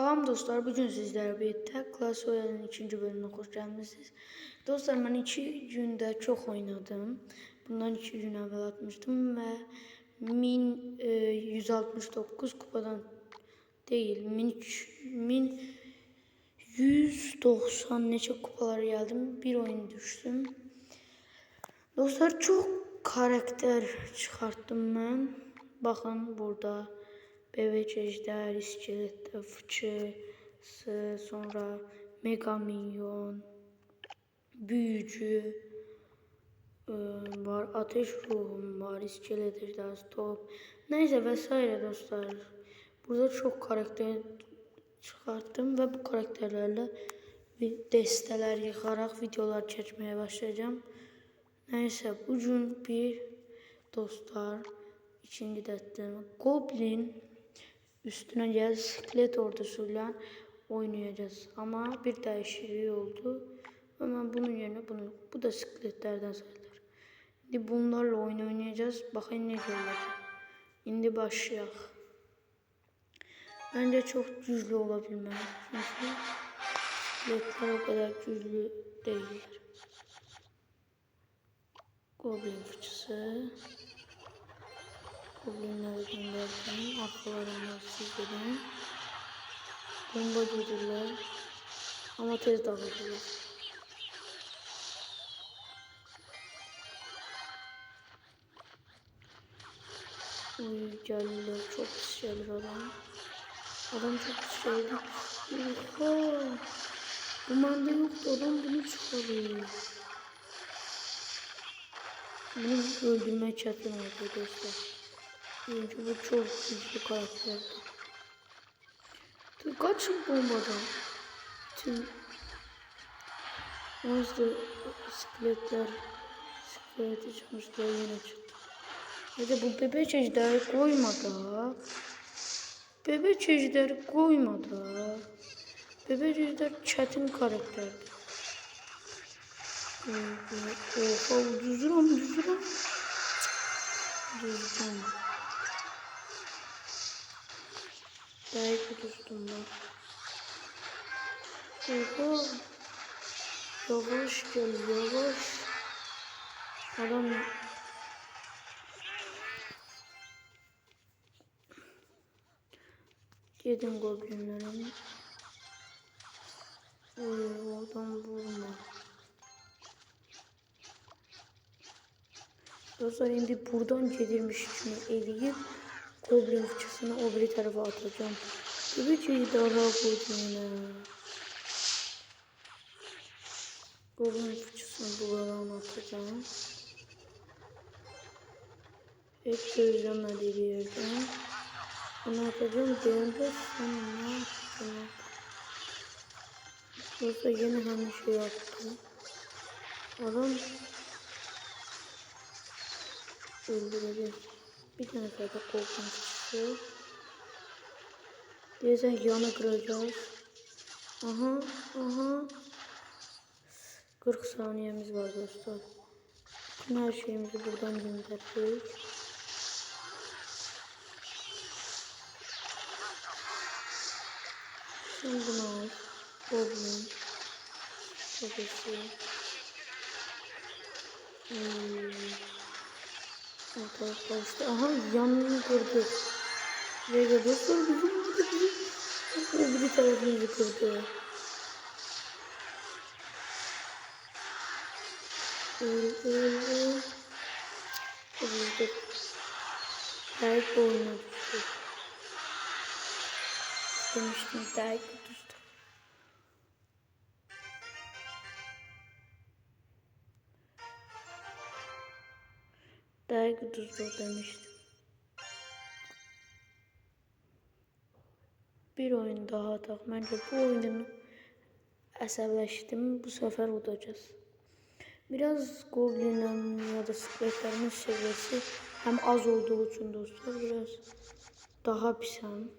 Salam dostlar, bugün sizlərlə birlikdə Clash Royale-in ikinci bölümünə xoş gəlmisiniz. Dostlar, mən iki gündə çox oynadım. Bundan iki gün əvvəl atmışdım və 1169 kupadan deyil, 1190 neçə kupalara gəldim. Bir oyun düşdüm. Dostlar, çox karakter çıxartdım mən. Baxın burada. Bebek ejder, iskelet, sonra mega minyon, büyücü e, var, ateş ruhum var, iskelet ejder, top, neyse vesaire dostlar. Burada çok karakter çıkarttım ve bu karakterlerle desteler yıkarak videolar çekmeye başlayacağım. Neyse bugün bir dostlar ikinci dəstəm Goblin üstüne gel siklet ordusuyla oynayacağız. Ama bir değişikliği oldu. Hemen bunun yerine bunu, bu da sikletlerden sayılır. Şimdi bunlarla oyun oynayacağız. Bakayım ne olacak. Şimdi başlayalım. Bence çok güçlü olabilmeli. Çünkü sikletler o kadar güçlü değiller. Goblin fıçısı. Goblinleri gönderdim. Arkalarından sizlerin. Bomba girdiler. Ama tez dağıldılar. Uy geldiler. Çok pis gelir adam. Adam çok pis geldi. Oha. Bu manda yoktu. Adam bunu çıkarıyor. Bunu öldürmeye oldu dostlar. Çünkü bu çok güçlü karakterdi. Dur kaçın bombadan. Tüm Monster iskeletler iskeleti çıkmışlar yine çıktı. Ya da bu bebek ejderi koyma da. Bebek ejderi koyma da. Bebek ejder çetin karakterdi. Oha düzürüm düzürüm. Düzdüm. Belki düzdüm ben. Oha. Yavaş gel yavaş. Adam Yedim goblinlerin. Oy oradan vurma. Dostlar şimdi buradan gedirmiş şunu eleyip Goblin fıçısını o bir tarafa atacağım. Daha koydum yine. Goblin fıçısını buradan atacağım. Hep göreceğim hadi bir yerden. Bunu atacağım. Beğende sonra yapacağım. Dostlar yine aynı şey yaptım. Adam öldüreceğiz. Bir tane fayda korkunçlusu. Diyesen yanı kıracağız. Aha, aha. 40 saniyemiz var dostlar. Bütün her şeyimizi buradan gönderdik. Sen bunu al. Goblin. Babası. Hmm. Arkadaşlar işte aha yanını kırdı. Ve dostlar bizim burada bizim öbür tarafımızı kırdı. Öl öl öl. Kırıldı. Terk oyuna düştü. Demiştim terk düştü. Dergi tuzlu demiştim. Bir oyun daha atak. Bence bu oyunu əsəbləşdim. Bu sefer udacağız. Biraz Goblin'in ya da skeletlerimin seviyesi hem az olduğu için dostlar biraz daha pisem.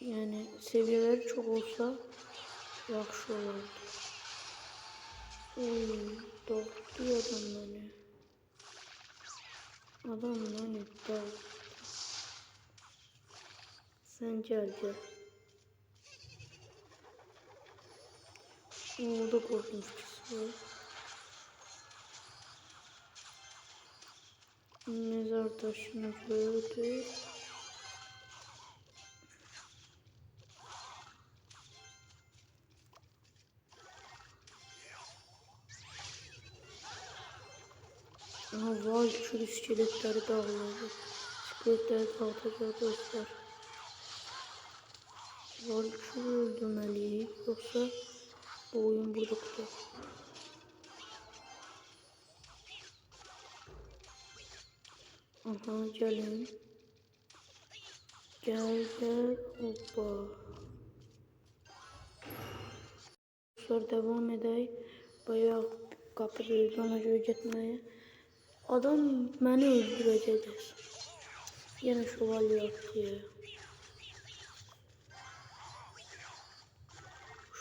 Yani seviyeleri çok olsa yaxşı olardı. Oy, doktu adam beni. Adam beni doktu. Sen gel gel. Orada korkunç bir şey var. Mezar taşını gördük. Şu iskeletleri dağılıyor. İskeletleri dağıtacak dostlar. Şu öldürmeliyim. Yoksa bu oyun burada biter. Aha gelin. Gel gel hoppa. Sonra devam edey. Bayağı kapıdayız ona göre gitmeye. Adam beni öldürecek. Yine şövalye yaptı ya.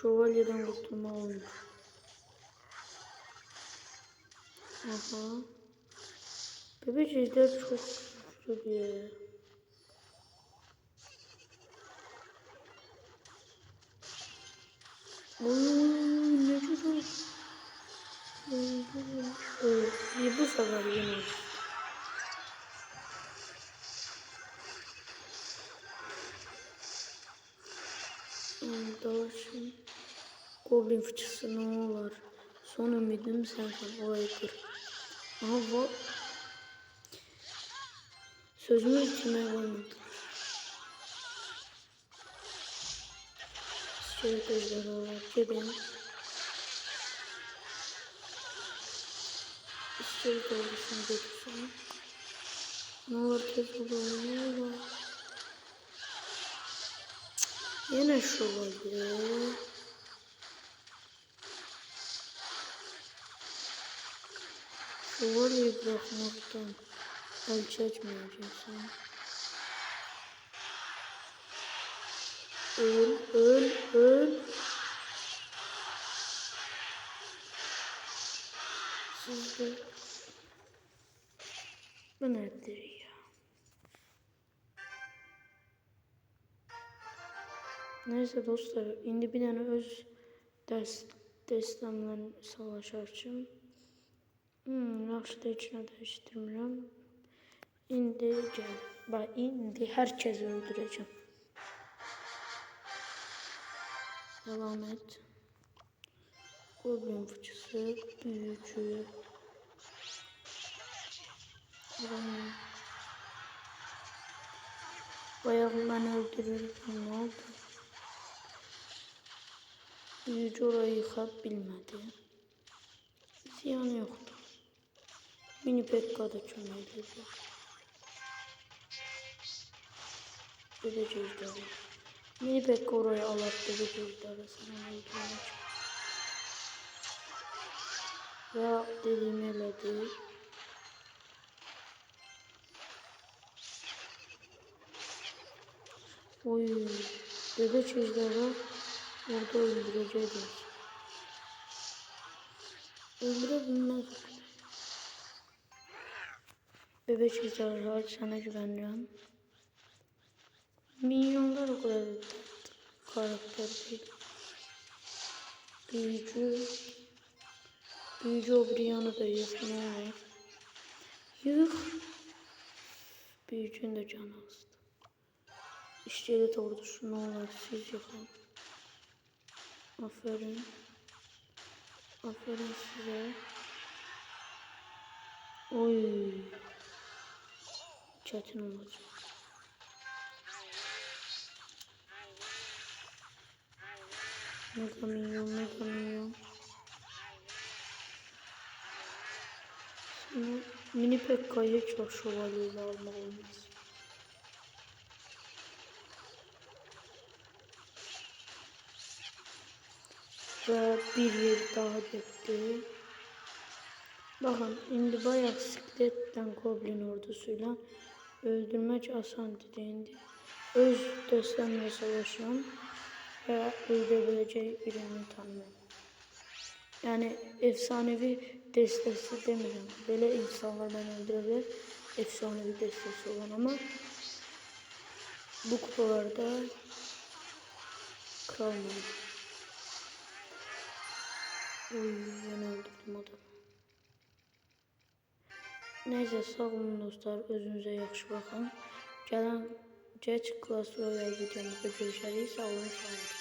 Şövalyeden kurtulma olmuş. Aha. Bebecikler çok güçlü bir. Oy ne güzel. Bu sefer yine. Dalaşın. Goblin fıçısı ne olur. Son ümidim sensin o aykır. Aha bu. Sözümü içime koymadım. İskelet ejderhalar gelin. İskelet ordusunu götürsün. Ne olur tez olur ne olur. Yine şövalye. Şövalyeyi bırakmaktan el çekmeyeceksin. Öl, öl, öl. Siz de... Bu nedir ya? Neyse dostlar, indi bir tane öz ders destemle savaş açım. Hmm, yaxşı da içine değiştirmirəm. İndi gel. Bak indi herkesi öldüreceğim. Devam et. Goblin fıçısı, büyücü. Devam Bayağı ben öldürürüm. Ne oldu? Büyücü orayı yıkab bilmedi. Ziyanı yoktu. Mini Pekka da çömeldi. Ödeyeceğiz de. Mini Pekka orayı alattı. Ödeyeceğiz de arasına öldürmek. Ve dediğimi eledi. Oy, bebek ejderha orada öldüreceğiz. Öldürebilmez. Bebek ejderha sana güveniyorum. Minyonlar o kadar karakter değil. Büyücü. Büyücü Obrian'ı da olur. Yık. Büyücünün de canı azdı. İşçilik ordusu ne olur siz yıkın. Aferin. Aferin size. Oy. Çetin olacak. Mega milyon, mega milyon. Şimdi mini Pekka'yı çok şövalyeyle almak Ve bir yer daha gitti. Bakın indi bayağı sikletten goblin ordusuyla öldürmek asan dediğinde öz destemle savaşan veya öldürebileceği birini tanımam. Yani efsanevi destesi demiyorum. Böyle insanlar ben öldürebilir. Efsanevi destesi olan ama bu kupalarda kalmadı. Uy ben öldürdüm adamı. Neyse sağ olun dostlar. Özünüze yaxşı baxın. Gələn Catch Class Royale videomuzda görüşərik. Sağ olun, sağ olun.